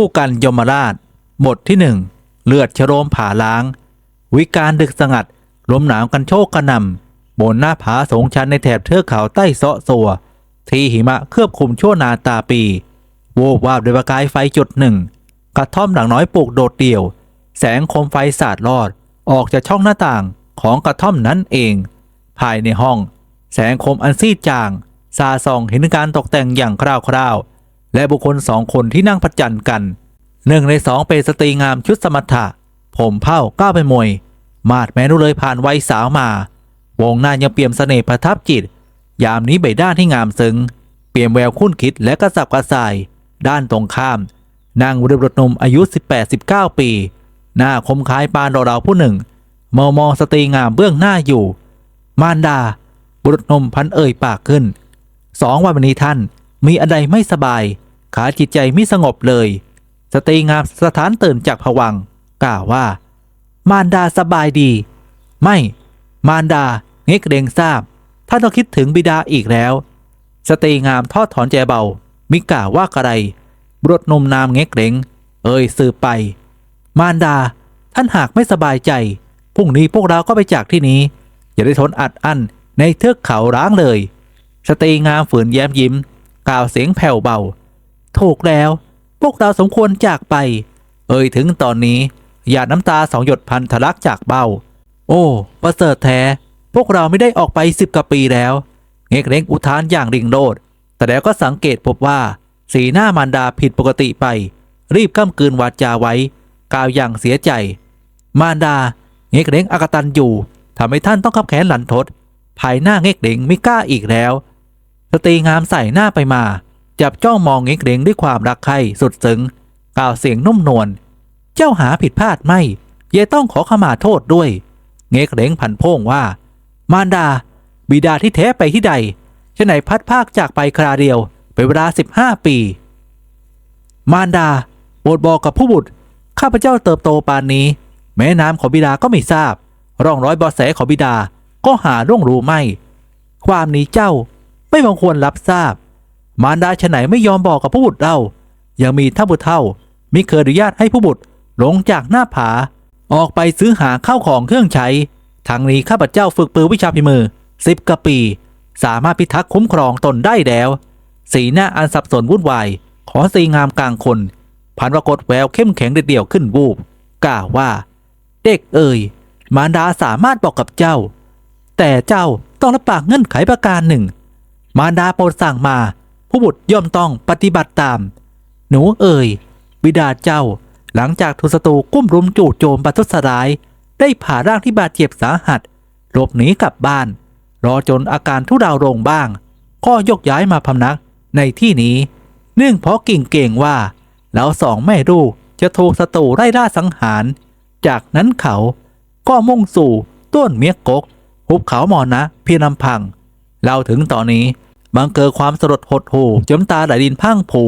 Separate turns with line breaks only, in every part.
ผู้กันยมราช บทที่หนึ่งเลือดชโรมผาล้าง วิการดึกสงัดลมหนาวกันโชกกระนำบนหน้าผาสงชันในแถบเทือกเขาใต้เสาะสัว ที่หิมะเคลือบคลุมชั่วนาตาปีโวบวาบด้วยประกายไฟจุดหนึ่งกระท่อมหลังน้อยปลูกโดดเดี่ยว แสงคมไฟสาดลอด ออกจากช่องหน้าต่างของกระท่อมนั้นเอง ภายในห้อง แสงคมอันซีดจางซาส่องเห็นการตกแต่งอย่างคร่าวๆ และบุคคลสองคนที่นั่งประจันกันหนึ่งในสองเป็นสตรีงามชุดสมรรถะ ผมเผ้าก้าวไปมวย มาดแม้นุเลยผ่านวัยสาวมา วงหน้ายังเปี่ยมเสน่ห์ประทับจิต ยามนี้ใบด้านที่งามซึ้งเปี่ยมแววคุ้นคิดและกระสับกระส่าย ด้านตรงข้ามนางบุรุษนมอายุ 18-19 ปี หน้าคมคล้ายปานเราๆผู้หนึ่งมองมองสตรีงามเบื้องหน้าอยู่ มารดา บุรุษนมพันเอ่ยปากขึ้นสองวันนี้ท่าน มีอะไรไม่สบาย ขาจิตใจไม่สงบเลย สตรีงามสถานตื่นจากผวังกล่าวว่า มารดาสบายดี ไม่ มารดาเงกเรงทราบท่านต้องคิดถึงบิดาอีกแล้ว สตรีงามทอดถอนใจเบา มิกล่าวว่าอะไรบรุษหนุ่มนามเงกเรงเอ่ยสืบไป มารดา ท่านหากไม่สบายใจพรุ่งนี้พวกเราก็ไปจากที่นี้ อย่าได้ทนอัดอั้นในเทือกเขาร้างเลย สตรีงามฝืนแย้มยิ้ม ล่าวเสียงแผ่วเบา ถูกแล้ว พวกเราสมควรจากไป เอ่ยถึงตอนนี้หยาดน้ำตาสองหยดพันทะลักจากเบ้า โอ้ประเสริฐแท้ พวกเราไม่ได้ออกไปสิบกว่าปีแล้ว เงกเล้งอุทานอย่างริงโรดแต่แล้วก็สังเกตพบว่า สีหน้ามารดาผิดปกติไป รีบก้ำกืนวาจาไว้ กล่าวอย่างเสียใจ มารดา เงกเล้งอากตันอยู่ทำให้ท่านต้องขับแขนหลันทดภายหน้าเงกเล้งไม่กล้าอีกแล้ว สตรีงามใส่หน้าไปมา จับจ้องมองเงกเล้งด้วยความรักใคร่สุดซึ้งกล่าวเสียงนุ่มนวลเจ้าหาผิดพลาดไม่เย่ต้องขอขมาโทษด้วย เงกเลงผันโพ่งว่า มารดา บิดาที่แท้ไปที่ใดฉะไหนพัดภาคจากไปคราเดียวเป็นเวลาสิบห้าปี มารดาโปรดบอกกับผู้บุตรข้าพเจ้าเติบโตปานนี้ แม้นามของบิดาก็ไม่ทราบ ร่องรอยบอแสของบิดาก็หาร่วงรู้ไม่ ความนี้เจ้า ไม่บังควรรับทราบ มารดาฉไหนไม่ยอมบอกกับผู้บุตรเรายังมีท่านบุตรเท่ามิเคยอนุญาตให้ผู้บุตรลงจากหน้าผา ออกไปซื้อหาข้าวของเครื่องใช้ทางนี้ข้าพเจ้าฝึกปือวิชาพิมือสิบกว่าปี สามารถพิทักษ์คุ้มครองตนได้แล้ว สีหน้าอันสับสนวุ่นวายของสีงามกลางคนพันปรากฏแววเข้มแข็งเด็ดเดี่ยวขึ้นวูบกล่าวว่า เด็กเอ่ยมารดาสามารถบอกกับเจ้า แต่เจ้าต้องรับปากเงื่อนไขประการหนึ่ง มารดาโปรดสั่งมา ผู้บุตรย่อมต้องปฏิบัติตาม หนูเอ่ยบิดาเจ้า หลังจากถูกศัตรูกุ้มรุมจู่โจมประทุษร้าย ได้ผ่าร่างที่บาดเจ็บสาหัสหลบหนีกลับบ้าน รอจนอาการทุเราลงบ้าง ก็ยกย้ายมาพำนักในที่นี้ เนื่องเพราะกิ่งเก่งว่าแล้วสองแม่ลูกจะถูกศัตรูไล่ล่าสังหาร จากนั้นเขาก็มุ่งสู่ต้นเมียกก หุบเขาหมอนะเพียงลำพัง เล่าถึงตอนนี้บังเกิดความสลดหดหู่จมตาไหลดินพังผู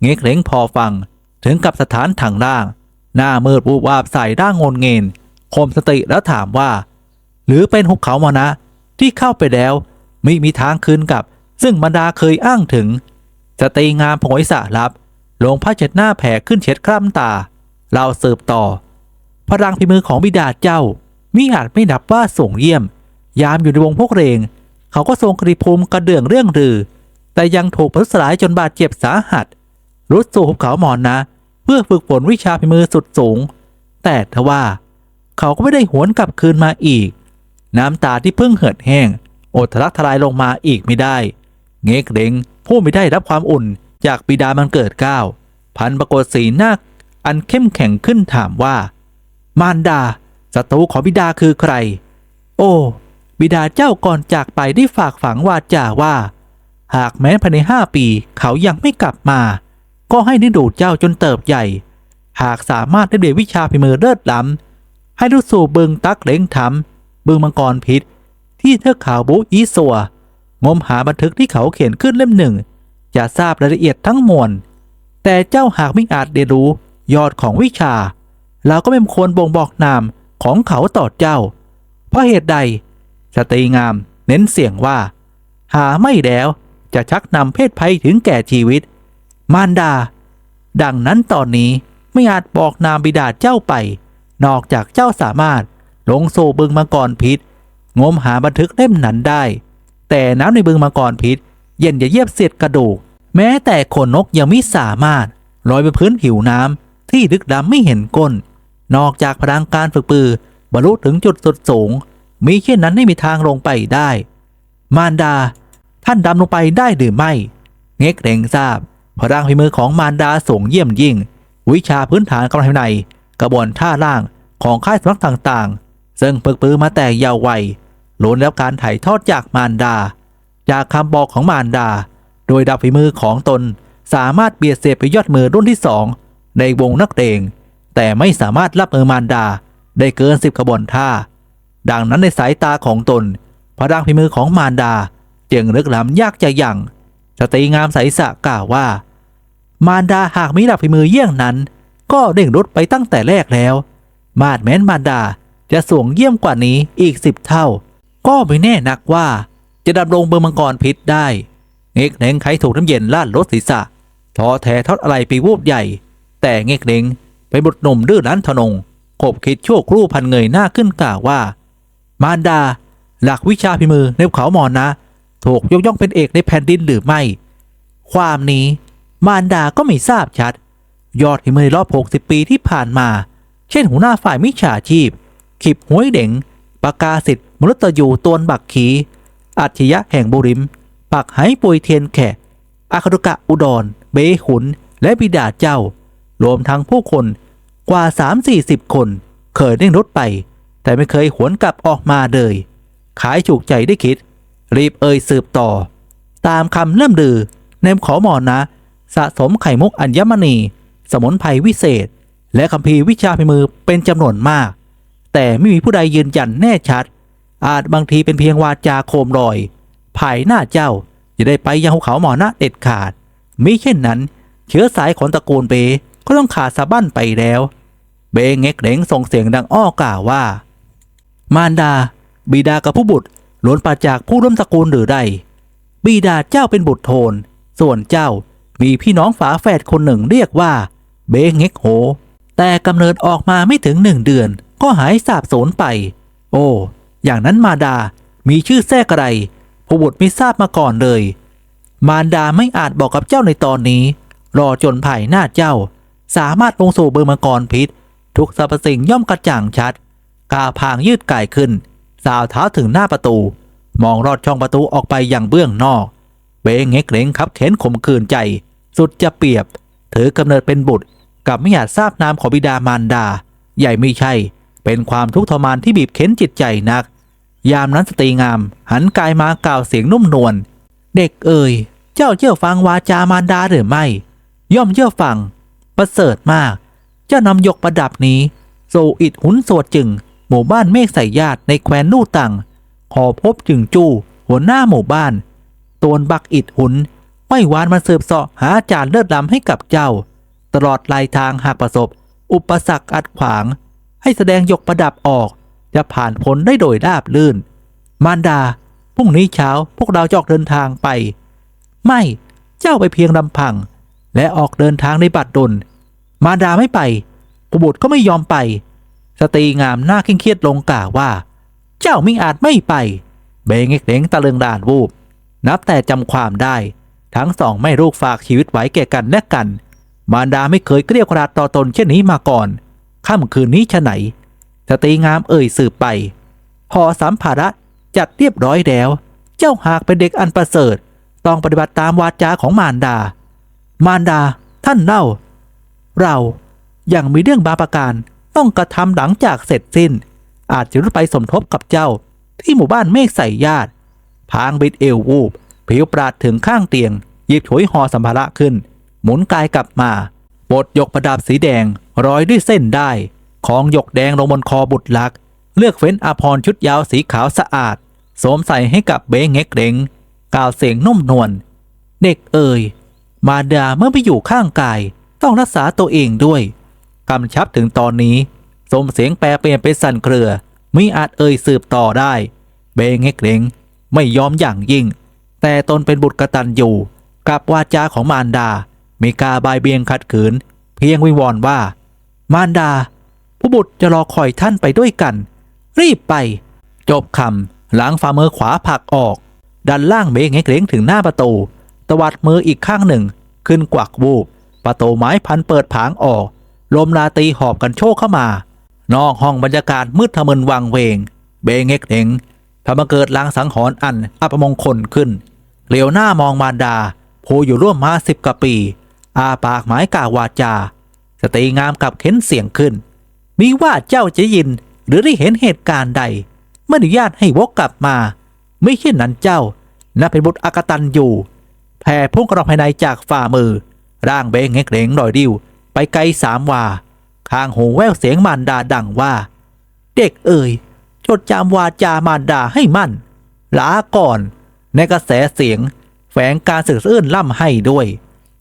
เงกเหลงพอฟัง ถึงกับสถานถังร่าง หน้ามืดบูบวาบใส่ร่างงนเงินคมสติแล้วถามว่า หรือเป็นหุบเขามอนะ ที่เข้าไปแล้วไม่มีทางคืนกลับ ซึ่งบรรดาเคยอ้างถึง สตีงามผงอยสะรับลงผ้าเช็ดหน้าแผ่ขึ้นเช็ดคร่ำตา เราเสืบต่อ พลังพิมือของบิดาเจ้ามิอาจไม่นับว่าส่งเยี่ยม ยามอยู่ในวงพวกเรง เขาก็ทรงกรีภูมิกระเดื่องเรื่องรือ แต่ยังถูกพัสลายจนบาดเจ็บสาหัส รุดสู่หุบเขาหมอนนะ เพื่อฝึกฝนวิชาพิมือสุดสูง แต่ทว่า เขาก็ไม่ได้หวนกลับคืนมาอีก น้ำตาที่เพิ่งเหือดแห้งอดทะลักทลายลงมาอีกไม่ได้ เงกเด้งผู้ไม่ได้รับความอุ่นจากบิดามันเกิดก้าวพันปรากฏสีหน้าอันเข้มแข็งขึ้นถามว่า มารดาศัตรูของบิดาคือใคร โอ้ บิดาเจ้าก่อนจากไปได้ฝากฝังวาจาว่า หากแม้ภายในห้าปีเขายังไม่กลับมา ก็ให้ได้ดูเจ้าจนเติบใหญ่ หากสามารถได้เรียนวิชาพิมือเลิศล้ำให้ดูสู่เบิงตักเล้งทำเบิงมังกรพิษ ที่เทือกเขาบูอีสัวงมหาบันทึกที่เขาเขียนขึ้นเล่มหนึ่ง จะทราบรายละเอียดทั้งมวล แต่เจ้าหากไม่อาจเรียนรู้ยอดของวิชาเราก็ไม่ควรบ่งบอกนามของเขาต่อเจ้า เพราะเหตุใด สตรีงาม เน้นเสียงว่า หาไม่แล้วจะชักนำเพศภัยถึงแก่ชีวิต มารดา ดังนั้นตอนนี้ไม่อาจบอกนามบิดาเจ้าไป นอกจากเจ้าสามารถลงสู่บึงมังกรพิษ งมหาบันทึกเล่มนั้นได้ แต่น้ำในบึงมังกรพิษ เย็นอย่าเยียบเสียดกระดูก แม้แต่ขนนกยังไม่สามารถลอยไปพื้นผิวน้ำที่ลึกดำไม่เห็นก้น นอกจากพลังการฝึกปือบรรลุถึงจุดสุดสูง มีเช่นั้นไม่มีทางลงไปได้ มารดา ท่านดำลงไปได้หรือไม่ เง็กเร่งทราบ พลังฝีมือของมารดาสูงเยี่ยมยิ่ง วิชาพื้นฐานกำลังภายใน กระบวนท่าล่างของค่ายสำนักต่างๆ ซึ่งฝึกปือมาแต่ยาววัยล้วนแล้วการถ่ายทอดจากมารดา จากคำบอกของมารดา โดยดับฝีมือของตนสามารถเบียดเสียไปยอดมือรุ่นที่สองในวงนักเตงแต่ไม่สามารถรับมือมารดา ได้เกินสิบขบวนท่า ดังนั้นในสายตาของตนพลังฝีมือของมารดา จึงลึกล้ำยากจะยังสตรีงามใสสะกล่าวว่า มารดาหากมีดับฝีมือเยี่ยงนั้น ก็เด้งรุดไปตั้งแต่แรกแล้ว มาดแม้นมารดาจะสูงเยี่ยมกว่านี้อีกสิบเท่า ก็ไม่แน่นักว่าจะดำรงเบอร์มังกรพิษได้เงกเน่งไขถูกน้ำเย็นลาดรถศีรษะท้อแท้ทอดอะไรปีวูบใหญ่ แต่เงกเน่งเป็นบุตรหนุ่มดื้อรั้นทนงขบคิดชั่วครู่พันเงยหน้าขึ้นกล่าวว่า มารดา หลักวิชาพิมือในภูเขาหมอนนะ ถูกยกย่องเป็นเอกในแผ่นดินหรือไม่ ความนี้มารดาก็ไม่ทราบชัด ยอดพิมือในรอบ 60 ปีที่ผ่านมา เช่นหัวหน้าฝ่ายมิจฉาชีพ ขิบห้วยเด่งปากาสิทธิ์มรุตยูตวนบักขีอัจฉริยะแห่งบุริม ปักไหปุยเทียนแขกอาคาุกะอุดร เบหุน และบิดาเจ้า รวมทั้งผู้คนกว่า 3-40 คน เคยได้รถไป แต่ไม่เคยหวนกลับออกมาเลย ขายฉุกใจได้คิด รีบเอ่ยสืบต่อ ตามคำเริ่มดือในมขอหมอนะ สะสมไข่มุกอัญมณี สมุนไพรวิเศษ และคัมภีร์วิชาพิมือเป็นจำนวนมาก แต่ไม่มีผู้ใดยืนยันแน่ชัด อาจบางทีเป็นเพียงวาจาโคมลอยภายหน้าเจ้าจะได้ไปยังภูเขาหมอนะเด็ดขาดมิเช่นนั้น เชื้อสายของตระกูลเบก็ต้องขาดสะบั้นไปแล้ว เบงเง็กเหลงส่งเสียงดังอ้อกล่าวว่า มารดา บิดากับผู้บุตรล้วนมาจากผู้ร่วมตระกูลหรือใด บิดาเจ้าเป็นบุตรโทน ส่วนเจ้ามีพี่น้องฝาแฝดคนหนึ่งเรียกว่า เบงเง็กโห แต่กำเนิดออกมาไม่ถึงหนึ่งเดือน ก็หายสาบสูญไป โอ้ อย่างนั้นมาดา มีชื่อแท้กระไรผู้บุตรไม่ทราบมาก่อนเลย มารดาไม่อาจบอกกับเจ้าในตอนนี้ รอจนภายหน้าเจ้า สามารถลงสู่เบอร์มังกรพิษ ทุกสรรพสิ่งย่อมกระจ่างชัด กาพางยืดไก่ขึ้น สาวเท้าถึงหน้าประตู มองรอดช่องประตูออกไปอย่างเบื้องนอก เบงเง็กเหลงขับเข็นข่มขืนใจ สุดจะเปรียบ ถือกำเนิดเป็นบุตรกับไม่อยากทราบนามของบิดามารดา ใหญ่ไม่ใช่ เป็นความทุกข์ทรมานที่บีบเค้นจิตใจนัก ยามนั้นสตรีงาม หันกายมากล่าวเสียงนุ่มนวลเด็กเอ่ยเจ้าเชื่อฟังวาจามารดาหรือไม่ ย่อมเชื่อฟัง ประเสริฐมาก เจ้านำยกประดับนี้สู่อิดหุนสวดจึง มู่บ้านเมฆใส่ญาติในแคว้นลู่ตังขอพบจึงจู้หัวหน้าหมู่บ้านตวนบักอิดหุน ไม่หวานมาสืบเสาะหาอาจารย์เลิศล้ำให้กับเจ้า ตลอดลายทางหากประสบ อุปสรรคอัดขวาง ให้แสดงยกประดับออก จะผ่านพ้นได้โดยราบลื่น มารดาพรุ่งนี้เช้าพวกเราจะออกเดินทางไป ไม่เจ้าไปเพียงลำพัง และออกเดินทางในบัดดลมารดาไม่ไปบุตรก็ไม่ยอมไป สตรีงามหน้าเคร่งเครียดลงกล่าวว่า เจ้ามิอาจไม่ไปเบงเอกเด้งตะลึงด่านวูบ นับแต่จำความได้ ทั้งสองไม่ลูกฝากชีวิตไว้แก่กันและกัน มารดาไม่เคยเกลี้ยวกราดต่อตนเช่นนี้มาก่อนค่ำคืนนี้ชะไหน สตรีงามเอ่ยสืบไป พอสัมภาระจัดเรียบร้อยแล้ว เจ้าหากเป็นเด็กอันประเสริฐ ต้องปฏิบัติตามวาจาของมารดา มารดาท่านเล่า เรายังมีเรื่องบาประการ ต้องกระทำหลังจากเสร็จสิ้น อาจจะรุดไปสมทบกับเจ้า ที่หมู่บ้านเมฆใส่ญาติ พางบิดเอววูบ ผิวปราดถึงข้างเตียง หยิบฉวยห่อสัมภาระขึ้น หมุนกายกลับมาปลดยกประดับสีแดงร้อยด้วยเส้นได้ ของหยกแดงลงบนคอบุตรลัก เลือกเฟ้นอาภรชุดยาวสีขาวสะอาดสวมใส่ให้กับเบงเง็กเด้งกล่าวเสียงนุ่มนวลเด็กเอ่ยมาดาเมื่อไปอยู่ข้างกาย ต้องรักษาตัวเองด้วย กำชับถึงตอนนี้สมเสียงแปรเปลี่ยนเป็นสั่นเครือมิอาจเอ่ยสืบต่อได้ เบงเง็กเล้งไม่ยอมอย่างยิ่ง แต่ตนเป็นบุตรกตัญญูกับวาจาของมารดามีกาบายเบียงขัดขืน เพียงวิงวอนว่า มารดา ผู้บุตรจะรอคอยท่านไปด้วยกัน รีบไป จบคำหลังฝ่ามือขวาผลักออก ดันล่างเบงเงกเล้งถึงหน้าประตูตวัดมืออีกข้างหนึ่ง ขึ้นกวักวูบประตูไม้พันเปิดผางออก ลมลาตีหอบกันโชกเข้ามา นอกห้องบรรยากาศมืดทะมึนวังเวง เบงเงกเล้งพอมาเกิดลางสังหรณ์อันอัปมงคลขึ้น เหลียวหน้ามองมารดาผู้อยู่ร่วมมาสิบกว่าปี อาปากหมายกาวาจา สตรีงามกับเข็นเสียงขึ้น มีว่าเจ้าจะยินหรือได้เห็นเหตุการณ์ใดไม่อนุญาตให้วกกลับมา ไม่เช่นนั้นเจ้าน่าเป็นบุตรอากตันอยู่แผ่พุ่งกระรองภายในจากฝ่ามือ ร่างเบงเงกเหลงลอยดิ้ว ไปไกลสามวา ข้างหูแววเสียงมารดาดังว่า เด็กเอ่ยจดจำวาจามารดาให้มั่นลาก่อน ในกระแสเสียง แฝงการสื่ออื่นล่ำให้ด้วย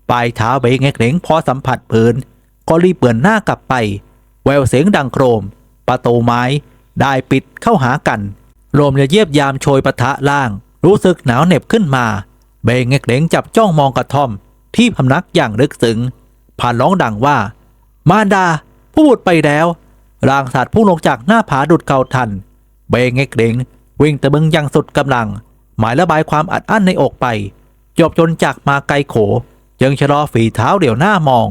ปลายเท้าเบงเงกเหลงพอสัมผัสพื้นก็รีบเปือนหน้ากลับไป แววเสียงดังโครม ประตูไม้ ได้ปิดเข้าหากันลมจะเยียบยามโชยปะทะล่าง รู้สึกหนาวเหน็บขึ้นมา เบงเงกเหลงจับจ้องมองกระท่อม ที่พำนักอย่างลึกซึ้ง ผ่านร้องดังว่า มารดา ผู้บุตรไปแล้วร่างสัตว์พุ่งลงจากหน้าผาดุดเก่าทัน เบงเงกเลงวิ่งตะบึงอยังสุดกำลัง หมายระบายความอัดอั้นในอกไป จบจนจากมาไกลโขยังชะลอฝีเท้าเดี่ยวหน้ามอง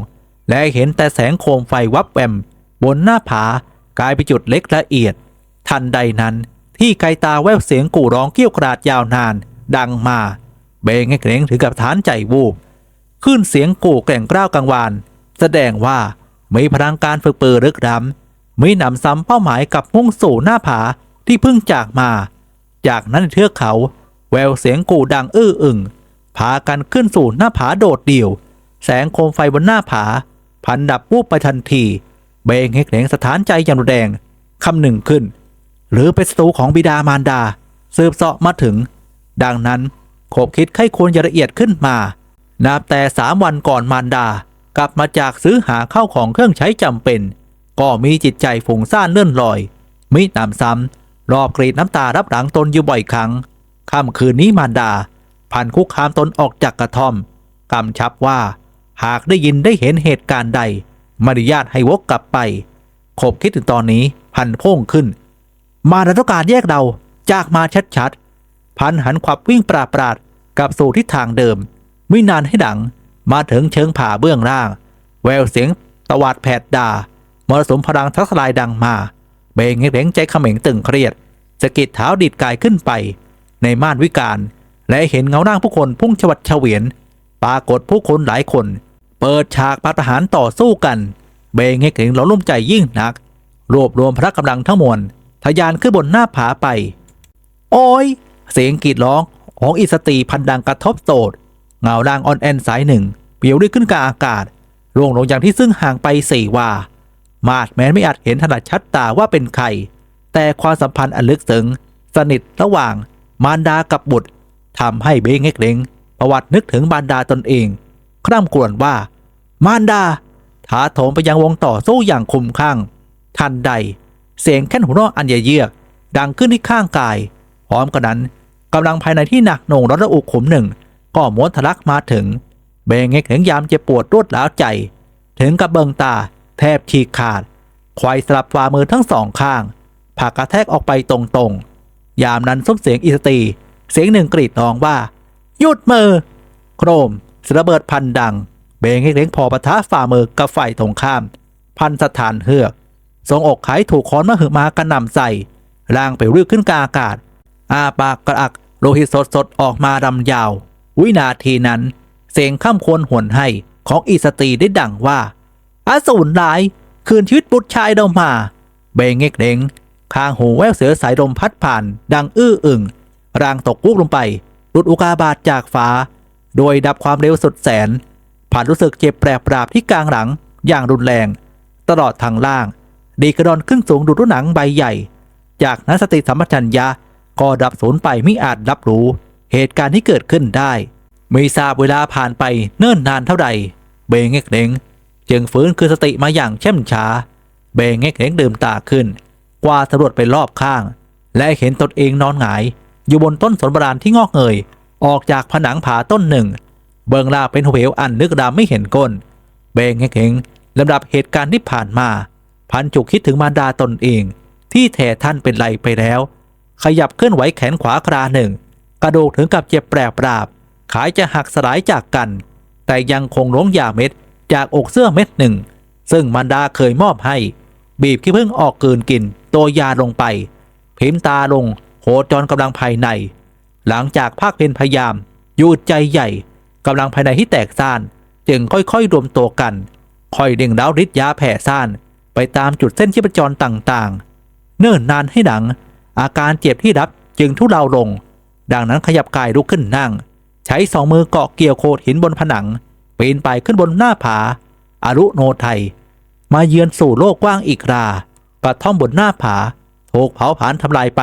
และเห็นแต่แสงโคมไฟวับแวม บนหน้าผากลายเป็นจุดเล็กละเอียด ทันใดนั้น ที่ไกลตาแววเสียงกู่ร้องเกี้ยวกราดยาวนาน ดังมา เบงให้เกรงถึงกับฐานใจวูบ ขึ้นเสียงกู่แก่งกล้าวกังวาน แสดงว่ามีพลังการฝึกปือรึกดำมีหนำซ้ำเป้าหมายกับมุ่งสู่หน้าผาที่เพิ่งจากมา จากนั้นเทือกเขา แววเสียงกู่ดังอื้ออึงพากันขึ้นสู่หน้าผาโดดเดี่ยว แสงโคมไฟบนหน้าผา พันดับวูบไปทันทีเบงเฮกเหลงสถานใจอย่างรุนแรงคำหนึ่งขึ้น หรือเป็นศัตรูของบิดามารดา สืบเสาะมาถึง ดังนั้นขบคิดไข้ควรอย่างละเอียดขึ้นมา นับแต่สามวันก่อนมารดา กลับมาจากซื้อหาเข้าวของเครื่องใช้จำเป็น ก็มีจิตใจฝุ่งซ่านเลื่อนลอย มิหนำซ้ำรอบกรีดน้ำตารับหลังตนอยู่บ่อยครั้งค่ำคืนนี้มารดา พันคุกคามตนออกจากกระท่อมกำชับว่า หากได้ยินได้เห็นเหตุการณ์ใดมารยาทให้วกกลับไปขบคิดถึงตอนนี้พันโพ่งขึ้น มารัต้องการแยกเราจากมาชัดๆ พันหันขวับวิ่งปราดปราดกลับสู่ทิศทางเดิม ไม่นานให้ดัง มาถึงเชิงผาเบื้องล่าง แววเสียงตวาดแผดดามรสุมพลังทักทลายดังมาเบงเห็งใจเขม็งตึงเครียดสะกิดเท้าดิดกายขึ้นไป ในม่านวิการ และเห็นเงาร่างผู้คนพุ่งชวัดเฉวียน ปรากฏผู้คนหลายคน เปิดฉากปาฏิหารย์ต่อสู้กัน เบงเห็งเราลุ่มใจยิ่งนัก รวบรวมพระกำลังทั้งมวลทะยานขึ้นบนหน้าผาไป โอ้ย เสียงกรีดร้องของอิสตีพันดังกระทบโสด เงาร่างออนแอนสายหนึ่งเปลี่ยวด้วยขึ้นกลางอากาศร่วงลงอย่างที่ซึ่งห่างไปสี่วา มาดแม้ไม่อาจเห็นถนัดชัดตาว่าเป็นใคร แต่ความสัมพันธ์อันลึกซึ้งสนิทระหว่าง มารดากับบุตรทำให้เบงเง็กเลงประวัตินึกถึงมารดาตนเอง คร่ำกรวญว่า มารดาถาโถมไปยังวงต่อสู้อย่างคุมข้าง ทันใด เสียงแค่นหัวเราะอันเยือกดังขึ้นที่ข้างกาย พร้อมกันนั้นกำลังภายในที่หนักหน่วงร้อนระอุขุมหนึ่ง ก็ม้วนทะลักมาถึง เบงเงกเหงยามเจ็บปวดรวดร้าวใจ ถึงกับเบิงตา แทบฉีกขาดควายสลับฝ่ามือทั้งสองข้างผากกระแทกออกไปตรงๆ ยามนั้นซุ้มเสียงอิสตี เสียงหนึ่งกรีดร้องว่า หยุดมือ โครมสระเบิดพันดัง เบงเอกเล็งพอปะทะฝ่ามือกับฝ่ายตรงข้าม พันสถานเฮือกทรงอกไขถูกค้อนมะหือมากระหน่ำใส่ร่างไปรื้อขึ้นกาอากาศอาปากกระอักโลหิตสดๆออกมารำยาว วินาทีนั้น เสียงข้ามควรหวนให้ของอิสตีได้ดังว่า อาสูรร้าย คืนชีวิตบุตรชายเรามา เบงเงกเด้งข้างหูแววเสือสายลมพัดผ่าน ดังอื้ออึงร่างตกวุบลงไปหลุดอุกาบาตจากฟ้า โดยดับความเร็วสุดแสน ผ่านรู้สึกเจ็บแปรปราบที่กลางหลังอย่างรุนแรง ตลอดทางล่าง ดีกระดอนขึ้นสูงดุดหนังใบใหญ่ จากนั้นสติสัมปชัญญะก็ดับสูญไปไม่อาจรับรู้ เหตุการณ์ที่เกิดขึ้นได้ ไม่ทราบเวลาผ่านไปเนิ่นนานเท่าใด เบงเงกเล้งจึงฟื้นคืนสติมาอย่างเช่มช้า เบงเงกเล้งดื่มตาขึ้น กว่าสำรวจไปรอบข้าง และเห็นตนเองนอนหงาย อยู่บนต้นสนบรานที่งอกเงย ออกจากผนังผาต้นหนึ่ง เบื้องล่างเป็นเหวอันนึกดำไม่เห็นก้น เบงเฮงลำดับเหตุการณ์ที่ผ่านมา พันจุกคิดถึงมารดาตนเอง ที่แท้ท่านเป็นไรไปแล้ว ขยับเคลื่อนไหวแขนขวาคราหนึ่ง กระดูกถึงกับเจ็บแปรปราบ ขายจะหักสลายจากกัน แต่ยังคงหลงยาเม็ดจากอกเสื้อเม็ดหนึ่ง ซึ่งมารดาเคยมอบให้ บีบขี้ผึ้งออกเกินกิน ตัวยาลงไป พิมพ์ตาลงโหจรกำลังภายใน หลังจากภาคเพนพยายามยุดใจใหญ่กำลังภายในที่แตกซ่าน จึงค่อยๆรวมตัวกัน ค่อยเด้งดาฤทธิ์ยาแผ่ซ่านไปตามจุดเส้นชีพจรต่างๆ เนิ่นนานให้ดัง อาการเจ็บที่รับจึงทุเลาลง ดังนั้นขยับกายลุกขึ้นนั่ง ใช้สองมือเกาะเกี่ยวโขดหินบนผนังปีนไปขึ้นบนหน้าผาอารุโนไทย มาเยือนสู่โลกกว้างอีกราปะท่อมบนหน้าผาถูกเผาผลาญทำลายไป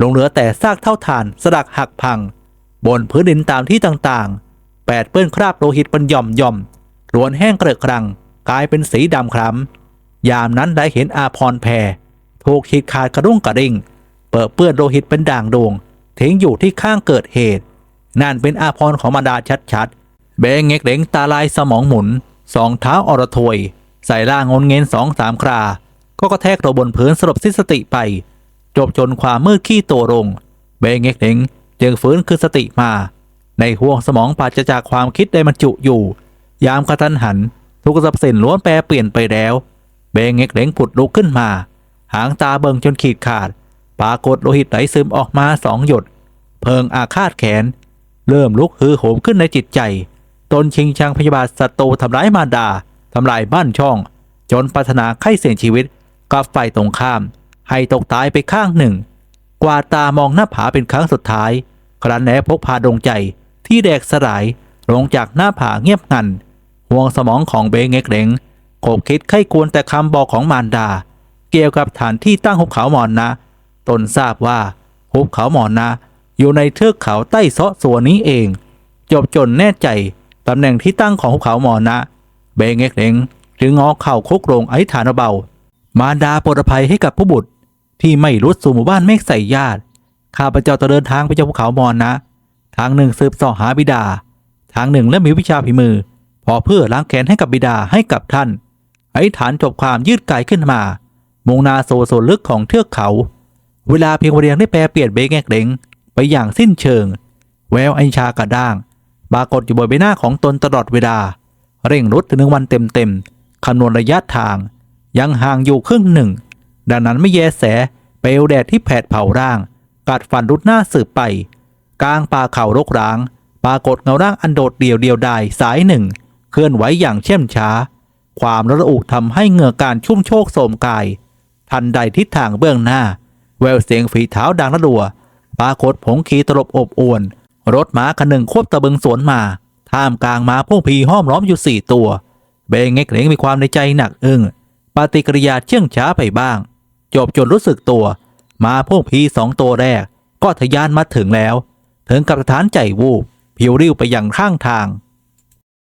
ลงเหลือแต่ซากเท่าฐานสลักหักพัง บนพื้นดินตามที่ต่างๆ แปดเปื้อนคราบโลหิตเป็นหย่อมย่อมๆรวนแห้งเกลือกรัง กลายเป็นสีดำคล้ำยามนั้นได้เห็นอาพรแพรถูกขีดขาดกระดุ้งกระดิ่ง เปิดเปื้อนโลหิตเป็นด่างดวง ทิ้งอยู่ที่ข้างเกิดเหตุ นั่นเป็นอาพรของมารดาชัดๆ เบงเง็กเหลงตาลายสมองหมุน สองเท้าอรถวย ใส่ล่างงนเงินสองสามครา ก็กระแทกลงบนพื้นสลบสิ้นสติไป จบจนความมืดขี้ตัวลง เบงเง็กเหลงจึงฟื้นคืนสติมา ในห่วงสมองปราศจากความคิดได้บรรจุอยู่ ยามกระทันหัน ทุกสับสินล้วนแปรเปลี่ยนไปแล้ว เบงเง็กเหลงผุดลุกขึ้นมา หางตาเบิงจนขีดขาดปรากฏโลหิตไหลซึมออกมาสองหยด เพิงอาฆาตแขน เริ่มลุกฮือโหมขึ้นในจิตใจ ตนชิงชังพยาบาทศัตรูทำร้ายมารดาทำลายบ้านช่อง จนปรารถนาไข้เสี่ยงชีวิตกับฝ่ายตรงข้าม ให้ตกตายไปข้างหนึ่ง กวาตามองหน้าผาเป็นครั้งสุดท้าย ครั้นแล้วพกพาดวงใจที่แดกสลายลงจากหน้าผาเงียบงันห่วงสมองของเบงเงกเหลงขบคิดไข้ควรแต่คำบอกของมารดา เกี่ยวกับฐานที่ตั้งหุบเขาหมอนนะ ตนทราบว่าหุบเขาหมอนนะ อยู่ในเทือกเขาใต้เซาะสัวนี้เอง จบจนแน่ใจตำแหน่งที่ตั้งของหุบเขาหมอนนะ เบงเงกเหลงจึงงอเข่าคุกลงไอ้ฐานเบามารดาปลอดภัยให้กับผู้บุตร ที่ไม่รุดสู่หมู่บ้านเมฆใส่ญาติข้าพเจ้าจะเดินทางไปยังภูเขามอนนะ ทางหนึ่งสืบเสอหาบิดา ทางหนึ่งและมีวิชาฝีมือ พอเพื่อล้างแค้นให้กับบิดาให้กับท่าน ไอ้ฐานจบความยืดกายขึ้นมา มงนาโซโซลึกของเทือกเขา เวลาเพียงวันเดียวได้แปลเปลี่ยนเบงแงกเหลง อย่างสิ้นเชิง แววไอชากระด้างปรากฏอยู่บนใบหน้าของตนตลอดเวลา เร่งรุดถึงหนึ่งวันเต็มๆคำนวณระยะทาง ยังห่างอยู่ครึ่งหนึ่ง ดังนั้นไม่แยแสเปลวแดดที่แผดเผาร่าง กัดฟันรุดหน้าสืบไป กลางป่าเขารกร้าง ปรากฏเงาร่างอันโดดเดี่ยวเดียวดายสายหนึ่ง เคลื่อนไหวอย่างเช่มช้า ความระอุทำให้เหงื่อการชุ่มโชกโสมกาย ทันใดทิศทางเบื้องหน้า แววเสียงฝีเท้าดังระดัว ปรากฏผงขีตลบอบอวน รถม้าคันหนึ่งควบตะบึงสวนมา ท่ามกลางม้าพวกพีห้อมล้อมอยู่สี่ตัว เบงเงกเหลงมีความในใจหนักอึ้งปฏิกิริยาเชื่องช้าไปบ้าง จบจนรู้สึกตัวมาพวกพีสองตัวแรก ก็ทะยานมาถึงแล้ว ถึงกับฐานใจวูบผิวริ้วไปอย่างข้างทาง